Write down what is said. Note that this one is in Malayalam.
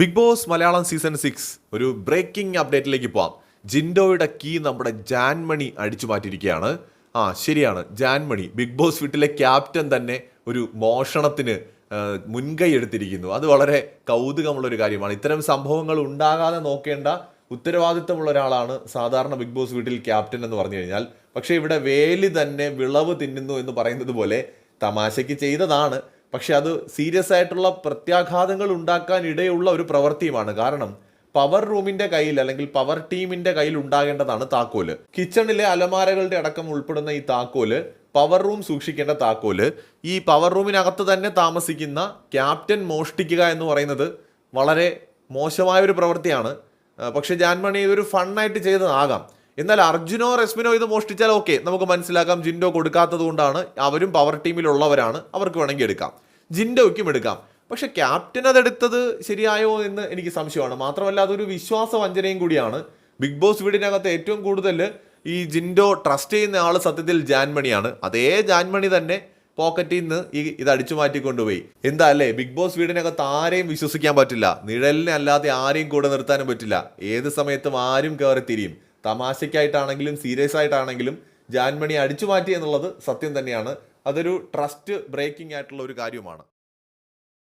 Big Boss Malayalam season six ഒരു ബ്രേക്കിംഗ് അപ്ഡേറ്റിലേക്ക് പോവാം. ജിൻഡോയുടെ കീ നമ്മുടെ ജാൻമണി അടിച്ചു മാറ്റിയിരിക്കുകയാണ്. ആ ശരിയാണ്. ജാൻമണി ബിഗ് ബോസ് വീട്ടിലെ ക്യാപ്റ്റൻ തന്നെ ഒരു മോഷണത്തിന് മുൻകൈ എടുത്തിരിക്കുന്നു. അത് വളരെ കൗതുകമുള്ളൊരു കാര്യമാണ്. ഇത്തരം സംഭവങ്ങൾ ഉണ്ടാകാതെ നോക്കേണ്ട ഉത്തരവാദിത്തമുള്ള ഒരാളാണ് സാധാരണ ബിഗ് ബോസ് വീട്ടിൽ ക്യാപ്റ്റൻ എന്ന് പറഞ്ഞു കഴിഞ്ഞാൽ. പക്ഷേ ഇവിടെ വേലി തന്നെ വിളവ് തിന്നുന്നു എന്ന് പറയുന്നത് പോലെ തമാശയ്ക്ക് ചെയ്തതാണ്. പക്ഷെ അത് സീരിയസ് ആയിട്ടുള്ള പ്രത്യാഘാതങ്ങൾ ഉണ്ടാക്കാൻ ഇടയുള്ള ഒരു പ്രവൃത്തിയുമാണ്. കാരണം പവർ റൂമിന്റെ കയ്യിൽ അല്ലെങ്കിൽ പവർ ടീമിന്റെ കയ്യിൽ ഉണ്ടാകേണ്ടതാണ് താക്കോൽ. കിച്ചണിലെ അലമാരകളുടെ അടക്കം ഉൾപ്പെടുന്ന ഈ താക്കോൽ പവർ റൂം സൂക്ഷിക്കേണ്ട താക്കോൽ ഈ പവർ റൂമിനകത്ത് തന്നെ താമസിക്കുന്ന ക്യാപ്റ്റൻ മോഷ്ടിക്കുക എന്ന് പറയുന്നത് വളരെ മോശമായ ഒരു പ്രവൃത്തിയാണ്. പക്ഷേ ജാൻമണി ഇതൊരു ഫണ്ണായിട്ട് ചെയ്തതാകാം. എന്നാൽ അർജുനോ റെസ്മിനോ ഇത് മോഷ്ടിച്ചാൽ ഓക്കെ. നമുക്ക് മനസ്സിലാക്കാം ജിൻഡോ കൊടുക്കാത്തത് കൊണ്ടാണ് അവരും പവർ ടീമിലുള്ളവരാണ് അവർക്ക് വേണമെങ്കിൽ എടുക്കാം. ജിൻഡോയ്ക്കും എടുക്കാം. പക്ഷെ ക്യാപ്റ്റൻ അതെടുത്തത് ശരിയായോ എന്ന് എനിക്ക് സംശയമാണ്. മാത്രമല്ല അതൊരു വിശ്വാസ വഞ്ചനയും കൂടിയാണ്. ബിഗ് ബോസ് വീടിനകത്ത് ഏറ്റവും കൂടുതൽ ഈ ജിൻഡോ ട്രസ്റ്റ് ചെയ്യുന്ന ആൾ സത്യത്തിൽ ജാൻമണിയാണ്. അതേ ജാൻമണി തന്നെ പോക്കറ്റിൽ നിന്ന് ഈ ഇത് അടിച്ചു മാറ്റിക്കൊണ്ടുപോയി. എന്താ അല്ലേ? ബിഗ് ബോസ് വീടിനകത്ത് ആരെയും വിശ്വസിക്കാൻ പറ്റില്ല. നിഴലിനെ അല്ലാതെ ആരെയും കൂടെ നിർത്താനും പറ്റില്ല. ഏത് സമയത്തും ആരും കയറി തിരിയും തമാശയ്ക്കായിട്ടാണെങ്കിലും സീരിയസ് ആയിട്ടാണെങ്കിലും ജാൻമണി അടിച്ചു മാറ്റി എന്നുള്ളത് സത്യം തന്നെയാണ്. അതൊരു ട്രസ്റ്റ് ബ്രേക്കിംഗ് ആയിട്ടുള്ള ഒരു കാര്യമാണ്